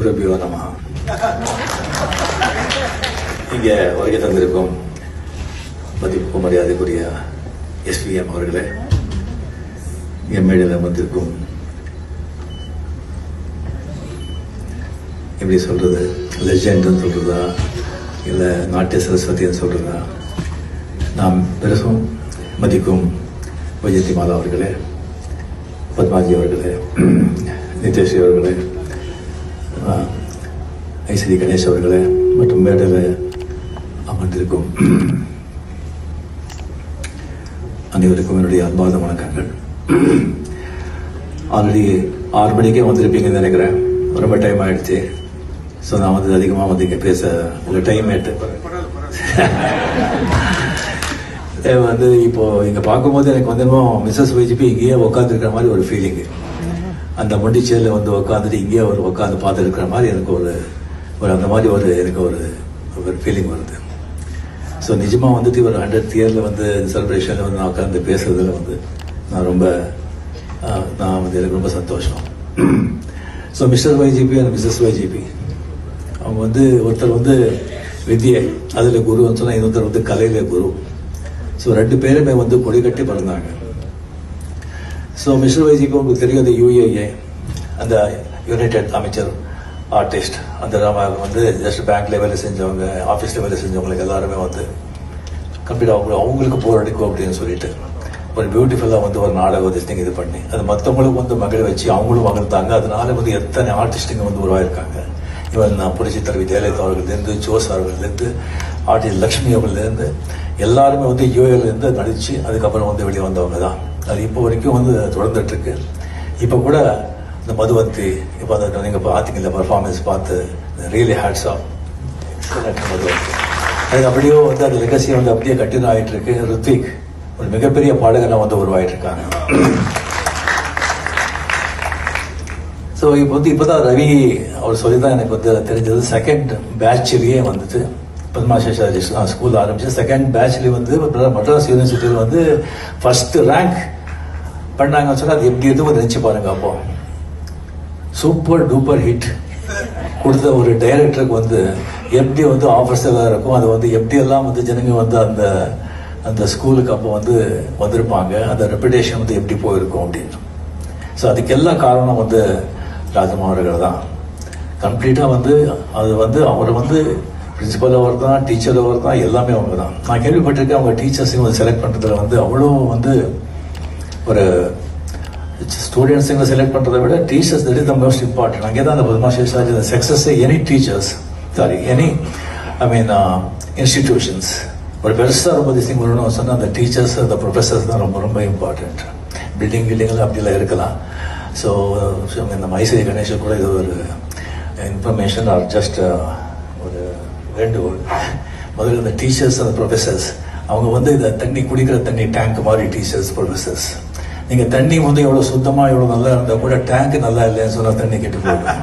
குருபியோ நம. இங்கே வருகை தந்திருக்கும் மதிப்பு மரியாதைக்குரிய எஸ்பிஎம் அவர்களே எம்ஏடியில் வந்திருக்கும். எப்படி சொல்றது? லெஜெண்ட்னு சொல்றதா? இல்லை நாட்டிய சரஸ்வதின்னு சொல்றதா? நாம் பெருசும் மதிக்கும் வைஜந்தி மாதா அவர்களே பத்மாஜி அவர்களே நிதேஷ் அவர்களே ஐஸ்வரி கணேஷ் அவர்களே மற்றும் மேடையில் அமர்ந்திருக்கும் அனைவருக்கும் என்னுடைய அன்பார்ந்த வணக்கங்கள். ஆல்ரெடி ஆறு மணிக்கே வந்திருப்பீங்கன்னு நினைக்கிறேன். ரொம்ப டைம் ஆயிடுச்சு. ஸோ நான் வந்து அதிகமாக வந்து இங்கே பேச உங்கள் டைம் எடுத்து வந்து இப்போ இங்கே பார்க்கும்போது எனக்கு வந்து என்னமோ மிஸ்ஸஸ் வைஜிபி இங்கேயே உட்காந்துருக்கிற மாதிரி ஒரு ஃபீலிங் அந்த முண்டிச்சேரியில் வந்து உட்காந்துட்டு இங்கேயே ஒரு உட்காந்து பார்த்துருக்கிற மாதிரி எனக்கு ஒரு ஒரு அந்த மாதிரி ஒரு எனக்கு ஒரு ஒரு ஃபீலிங் வருது. ஸோ நிஜமாக வந்துட்டு ஒரு ஹண்ட்ரட் இயரில் வந்து செலிப்ரேஷனில் வந்து நான் உட்காந்து பேசுறதுல வந்து நான் ரொம்ப நான் வந்து எனக்கு ரொம்ப சந்தோஷம். So Mr YGP and Mrs YGP அவங்க வந்து ஒருத்தர் வந்து வித்யை அதில் குருன்னு சொன்னால் இன்னொருத்தர் வந்து கலையில குரு. ஸோ ரெண்டு பேருமே வந்து கொடி கட்டி பிறந்தாங்க. ஸோ மிஸ்டர் வைஜிக்கு உங்களுக்கு தெரியும் அந்த யூஏஏ அந்த யுனைடெட் அமைச்சர் ஆர்டிஸ்ட் அந்த வந்து ஜஸ்ட் பேங்க் லெவலில் செஞ்சவங்க ஆஃபீஸ் லெவலில் செஞ்சவங்களுக்கு எல்லாருமே வந்து கம்ப்ளீட் அவங்க அவங்களுக்கு போர் அடிக்கும் அப்படின்னு சொல்லிட்டு ஒரு பியூட்டிஃபுல்லாக வந்து ஒரு நாடக நீங்கள் இது பண்ணி அது மற்றவங்களுக்கு வந்து மகிழ வச்சு அவங்களும் மகிழ்ந்தாங்க. அதனால வந்து எத்தனை ஆர்டிஸ்ட்டுங்க வந்து உருவாயிருக்காங்க. இவன் நான் புரட்சி தலைவி ஜெயலலிதா அவர்கள்லேருந்து ஜோஸ் அவர்கள்லேருந்து ஆர்டிஸ்ட் லக்ஷ்மி அவர்கள்லேருந்து எல்லாருமே வந்து யூஏலேருந்து நடிச்சு அதுக்கப்புறம் வந்து வெளியே வந்தவங்க தான். அது இப்போ வரைக்கும் வந்து தொடர்ந்துட்டு இருக்கு இப்போ கூட இந்த மதுவந்தி இப்போ அந்த நீங்கள் பார்த்தீங்கல்ல பர்ஃபார்மன்ஸ் பார்த்து ரியலி ஹேட்ஸ் ஆஃப் மதுவந்தி. அது அப்படியே வந்து அந்த லெகசி வந்து அப்படியே கண்டினியூ ஆகிட்டு இருக்கு ரித்விக் ஒரு மிகப்பெரிய பாடகனா வந்து உருவாயிட்டு இருக்காங்க ஸோ இப்போ வந்து இப்போ தான் ரவி அவர் சொல்லி தான் எனக்கு வந்து தெரிஞ்சது. செகண்ட் பேட்ச்லேயே வந்துட்டு பத்மா சேஷாஜி ஸ்கூல் ஆரம்பிச்சு செகண்ட் பேட்ச்லேயே வந்து மெட்ராஸ் யூனிவர்சிட்டியில் வந்து ஃபஸ்ட்டு ரேங்க் பண்ணாங்கன்னு சொன்னால் அது எப்படி இருக்கும் நினச்சி பாருங்க அப்போ. சூப்பர் டூப்பர் ஹிட் கொடுத்த ஒரு டைரக்டருக்கு வந்து எப்படி வந்து ஆஃபர்ஸ் எல்லாம் இருக்கும் அது வந்து எப்படியெல்லாம் வந்து ஜனங்க வந்து அந்த அந்த ஸ்கூலுக்கு அப்போ வந்து வந்திருப்பாங்க அந்த ரெப்புடேஷன் வந்து எப்படி போயிருக்கும் அப்படின்னு. ஸோ அதுக்கெல்லாம் காரணம் வந்து ராஜமாவர்கள் தான். கம்ப்ளீட்டாக வந்து அது வந்து அவர் வந்து பிரின்சிபல் அவர் தான் டீச்சர் அவர் தான் எல்லாமே அவங்க தான். நான் கேள்விப்பட்டிருக்கேன் அவங்க டீச்சர்ஸையும் வந்து செலக்ட் பண்ணுறதுல வந்து அவ்வளோ வந்து ஒரு ஸ்டூடெண்ட்ஸுங்களை செலக்ட் பண்ணுறதை விட teachers that is the most important அங்கே தான் அந்த பத்மா சேஷாஜி the success any teachers sorry any I mean institutions ஒரு பெருசாக ரொம்ப திசிங் வரணும்னு சொன்னால் அந்த டீச்சர்ஸ் அந்த ப்ரொஃபஸர்ஸ் தான் ரொம்ப ரொம்ப இம்பார்ட்டன்ட் பில்டிங் கில்டிங்லாம் அப்படிலாம் இருக்கலாம். ஸோ இந்த மைசூரி கணேஷன் கூட இது ஒரு இன்ஃபர்மேஷன் ஆர் ஜஸ்ட் ஒரு வேண்டுகோள். முதல்ல இந்த டீச்சர்ஸ் அந்த ப்ரொஃபஸர்ஸ் அவங்க வந்து இந்த தண்ணி குடிக்கிற தண்ணி டேங்க் மாதிரி டீச்சர்ஸ் ப்ரொஃபஸர்ஸ் நீங்க தண்ணி வந்து எவ்வளவு சுத்தமா எவ்வளவு நல்லா இருந்தா கூட டேங்க் நல்லா இல்லைன்னு சொன்னா தண்ணி கெட்டு போயிடும்.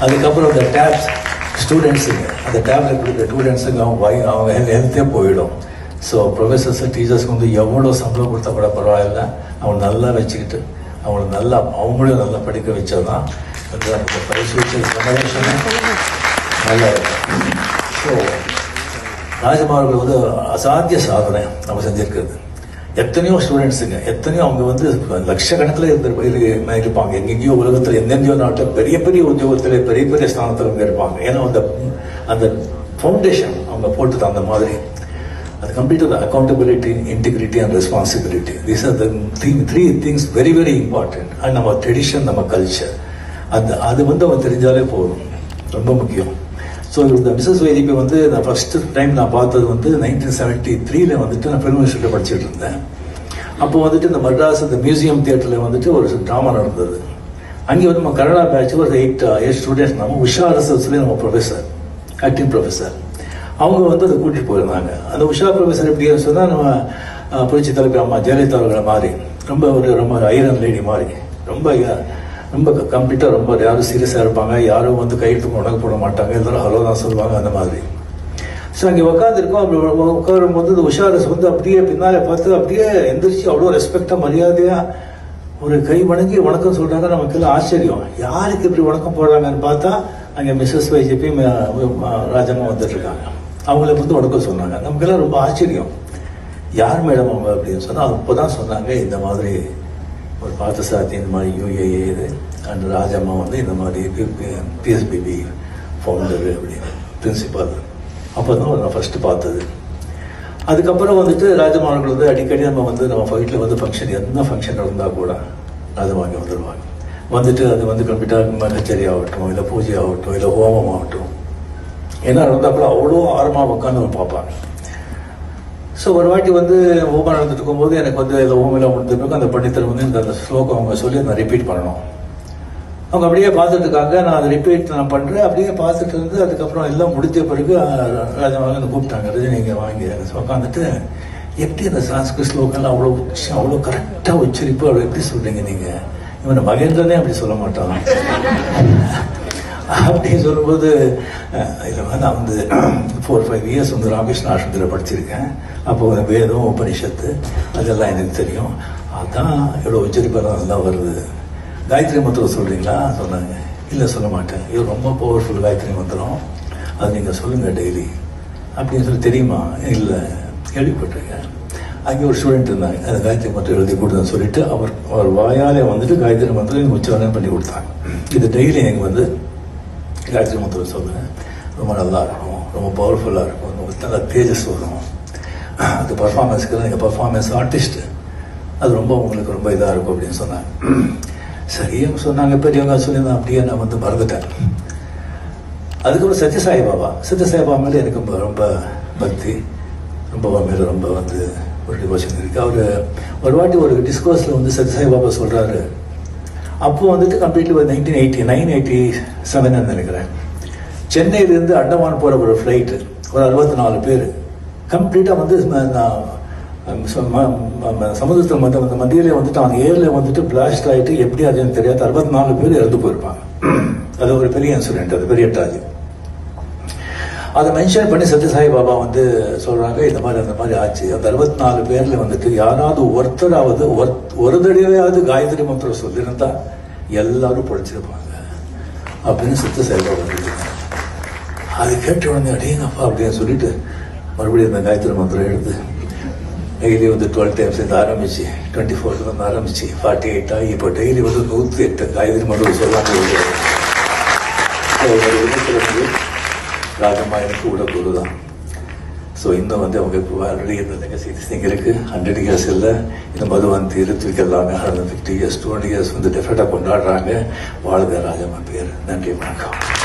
அதுக்கப்புறம் அந்த டேப் ஸ்டூடெண்ட்ஸுங்க அந்த டேப்ல கொடுக்குற ஸ்டூடெண்ட்ஸுங்க அவங்க வய- அவங்க ஹெல்த்தே போயிடும். ஸோ ப்ரொஃபஸர்ஸ் டீச்சர்ஸ்க்கு வந்து எவ்வளோ சம்பளம் கொடுத்தா கூட பரவாயில்ல. அவங்க நல்லா வச்சுக்கிட்டு அவங்கள நல்லா அவங்களும் நல்லா படிக்க வச்சதான் அந்த பரிசு வச்ச நல்லா இருக்கும். ஸோ ராஜமார்கள் வந்து அசாத்திய சாதனை நம்ம செஞ்சிருக்கிறது. எத்தனையோ ஸ்டூடெண்ட்ஸுங்க எத்தனையோ அவங்க வந்து லட்சக்கணக்கில் இருந்து இருப்பாங்க எங்கெங்கேயோ உலகத்தில் எந்தெங்கேயோ நாட்டில் பெரிய பெரிய உத்தியோகத்தில் பெரிய பெரிய ஸ்தானத்தில் அவங்க இருப்பாங்க. ஏன்னா அந்த அந்த ஃபவுண்டேஷன் அவங்க போட்டது அந்த மாதிரி. அது complete accountability integrity and responsibility these are thing three things very very important and நம்ம ட்ரெடிஷன் நம்ம கல்ச்சர் அந்த அது வந்து அவங்க தெரிஞ்சாலே போதும். ரொம்ப முக்கியம். ஸோ இந்த மிஸ்ஸஸ் வைதிபி வந்து நான் ஃபர்ஸ்ட் டைம் நான் பார்த்தது வந்து நைன்டீன் செவன்ட்டி த்ரீல வந்துட்டு நான் ஃபிலிம் இன்ஸ்டியூட்டில் படிச்சுட்டு இருந்தேன். அப்போ வந்துட்டு இந்த மெட்ராஸ் இந்த மியூசியம் தியேட்டரில் வந்துட்டு ஒரு ட்ராமா நடந்தது. அங்கே வந்து நம்ம கனடா பேட்ச் ஒரு எயிட் எயிட் ஸ்டூடெண்ட்ஸ் நம்ம உஷா அரசு நம்ம ப்ரொஃபஸர் ஆக்டிங் ப்ரொஃபஸர் அவங்க வந்து அதை கூட்டிகிட்டு போயிருந்தாங்க. அந்த உஷா ப்ரொஃபஸர் எப்படி சொன்னால் நம்ம புரட்சி தலைவர் அம்மா ஜெயலலிதா அவர்களை மாதிரி. ரொம்ப ஒரு ரொம்ப ஐரன் லேடி மாதிரி. ரொம்ப ரொம்ப கம்ப்ளீட்டாக ரொம்ப யாரும் சீரியஸாக இருப்பாங்க. யாரும் வந்து கையெழுத்து உடனே போட மாட்டாங்க. எல்லாரும் ஹலோ தான் சொல்லுவாங்க அந்த மாதிரி. ஸோ அங்கே உட்காந்துருக்கோம் அப்படி உட்காரும்போது உட்காரும் போது இந்த உஷாரஸ் வந்து அப்படியே பின்னாலே பார்த்து அப்படியே எந்திரிச்சு அவ்வளோ ரெஸ்பெக்டாக மரியாதையாக ஒரு கை வணங்கி வணக்கம் சொல்கிறாங்க நமக்கு எல்லாம் ஆச்சரியம். யாருக்கு இப்படி வணக்கம் போடுறாங்கன்னு பார்த்தா அங்கே மிஸ்ஸஸ் வைஜிபி ராஜம்மா வந்துட்டு இருக்காங்க அவங்கள வந்து வணக்கம் சொன்னாங்க. நமக்கெல்லாம் ரொம்ப ஆச்சரியம். யார் மேடம் அவங்க அப்படின்னு சொன்னால் அப்போ தான் சொன்னாங்க இந்த மாதிரி ஒரு பார்த்தசாரதி இந்த மாதிரி யூஏஏ இது அண்ட் ராஜம்மா வந்து இந்த மாதிரி பிஎஸ்பிபி ஃபவுண்டர் அப்படின்னு பிரின்சிபால் அப்போ தான் நான் ஃபஸ்ட்டு பார்த்தது. அதுக்கப்புறம் வந்துட்டு ராஜமார்கள் வந்து அடிக்கடி நம்ம வந்து நம்ம வீட்டில் வந்து ஃபங்க்ஷன் என்ன ஃபங்க்ஷன் இருந்தால் கூட ராஜமாங்க வந்துடுவாங்க வந்துட்டு அது வந்து கம்ப்யூட்டர் கச்சேரி ஆகட்டும் இல்லை பூஜை ஆகட்டும் இல்லை ஹோமம் ஆகட்டும். என்ன நடந்தால் கூட அவ்வளோ ஆரமாக உட்காந்து பார்ப்பாங்க. ஸோ ஒரு வாட்டி வந்து ஹோமம் நடந்துட்டு இருக்கும்போது எனக்கு வந்து இந்த ஹோமெல்லாம் முடிஞ்சிருக்கும் அந்த பண்டித்தர் வந்து இந்த அந்த ஸ்லோகம் அவங்க சொல்லி நான் ரிப்பீட் பண்ணணும். அவங்க அப்படியே பார்த்துட்டு இருக்காங்க நான் அதை ரிப்பீட் நான் பண்ணுறேன் அப்படியே பார்த்துட்டு இருந்து அதுக்கப்புறம் எல்லாம் முடிஞ்ச பிறகு ராஜமாக கூப்பிட்டாங்க. ரஜினி இங்கே வாங்கி. உட்காந்துட்டு எப்படி அந்த சான்ஸ்கிருத் ஸ்லோகம்லாம் அவ்வளோ அவ்வளோ கரெக்டாக உச்சரிப்பு அவ்வளோ எப்படி சொல்கிறீங்க நீங்கள் இவனை மகேந்திரனே அப்படி சொல்ல மாட்டான். அப்படி சொல்லும்போது இதில் வந்து நான் வந்து ஃபோர் ஃபைவ் இயர்ஸ் வந்து ராமகிருஷ்ண ஆசிரமத்தில் படிச்சிருக்கேன். அப்போ வேதம் உபனிஷத்து அதெல்லாம் எனக்கு தெரியும். அதான் எவ்வளோ உச்சரிப்பெல்லாம் நல்லா வருது. காயத்ரி மந்திரம் சொல்கிறீங்களா சொன்னாங்க. இல்லை சொல்ல மாட்டேன். இது ரொம்ப பவர்ஃபுல் காயத்ரி மந்திரம். அது நீங்கள் சொல்லுங்கள் டெய்லி அப்படின்னு சொல்லி தெரியுமா? இல்லை. கேள்விப்பட்டிருக்கேன். அங்கே ஒரு ஸ்டூடெண்ட் இருந்தாங்க. அந்த காயத்ரி மந்திரம் எழுதி கொடுத்தேன்னு சொல்லிட்டு அவர் அவர் வாயாலே வந்துட்டு காயத்ரி மந்திரம் உச்சாரணம் பண்ணி கொடுத்தாங்க. இது டெய்லி எனக்கு வந்து காயத்ரி மந்திரம் சொல்லுவேன் ரொம்ப நல்லா இருக்கும். ரொம்ப பவர்ஃபுல்லாக இருக்கும். ரொம்ப நல்ல தேஜஸ் வரும். அந்த பர்ஃபார்மன்ஸ்க்கு நீங்கள் பர்ஃபார்மன்ஸ் ஆர்டிஸ்ட் அது ரொம்ப உங்களுக்கு ரொம்ப இதாக இருக்கும் அப்படின்னு சொன்னாங்க. சரி சொன்னாங்க பெரியவங்க சொல்லியிருந்தேன் அப்படியே நான் வந்து மறந்துட்டேன். அதுக்கப்புறம் சத்யசாய் பாபா. சத்யசாய் பாபா மேலே எனக்கு ரொம்ப ரொம்ப பக்தி. ரொம்ப மேலே ரொம்ப வந்து ஒரு டிவோஷன் இருக்குது அவர் ஒரு வாட்டி ஒரு டிஸ்கோஸில் வந்து சத்யசாய் பாபா சொல்கிறாரு அப்போ வந்துட்டு கம்ப்ளீட்லி ஒரு nineteen eighty nine eighty seven நினைக்கிறேன் சென்னையிலேருந்து அண்டமான் போகிற ஒரு ஃப்ளைட்டு ஒரு அறுபத்தி நாலு பேர் கம்ப்ளீட்டாக வந்து நான் சமுதிரத்தில் மத்த அந்த மத்தியிலே வந்துட்டு அவங்க ஏரில் வந்துட்டு பிளாஸ்ட் ஆகிட்டு எப்படி அதுன்னு தெரியாது அறுபத்தி நாலு பேர் இறந்து போயிருப்பாங்க. அது ஒரு பெரிய இன்சிடென்ட் அது பெரிய டாஜி அதை மென்ஷன் பண்ணி சத்யசாய் பாபா வந்து சொல்றாங்க இந்த மாதிரி அந்த மாதிரி ஆச்சு. அந்த அறுபத்தி நாலு பேர்ல வந்துட்டு யாராவது ஒருத்தராவது ஒரு தடவையாவது காயத்ரி மந்திரம் சொல்லியிருந்தா எல்லாரும் படிச்சிருப்பாங்க. அப்படின்னு சத்யசாய் பாபா அது கேட்ட உடனே அடேங்கப்பா அப்படின்னு சொல்லிட்டு மறுபடியும் அந்த காயத்ரி மந்திரம் எடுத்து டெய்லி வந்து டுவெல் டைம்ஸ் ஆரம்பிச்சு டுவெண்ட்டி ஃபோர்ல வந்து ஆரம்பிச்சு ஃபார்ட்டி எயிட் ஆகி இப்போ டெய்லி வந்து நூற்றி எட்டு காயத்ரி மந்திரம் சொல்லாமல் ராஜம்மா எனக்கு கூட குரு தான் ஸோ இன்னும் வந்து அவங்க இப்போ ஆல்ரெடி இந்த லெகசி இருக்கு ஹண்ட்ரட் இயர்ஸ் இல்லை இந்த மதுவந்தி ரித்விக் எல்லாமே hundred fifty years two hundred years வந்து டெஃபரெண்டாக கொண்டாடுறாங்க. வாழ்க ராஜம்மா பேர். நன்றி வணக்கம்.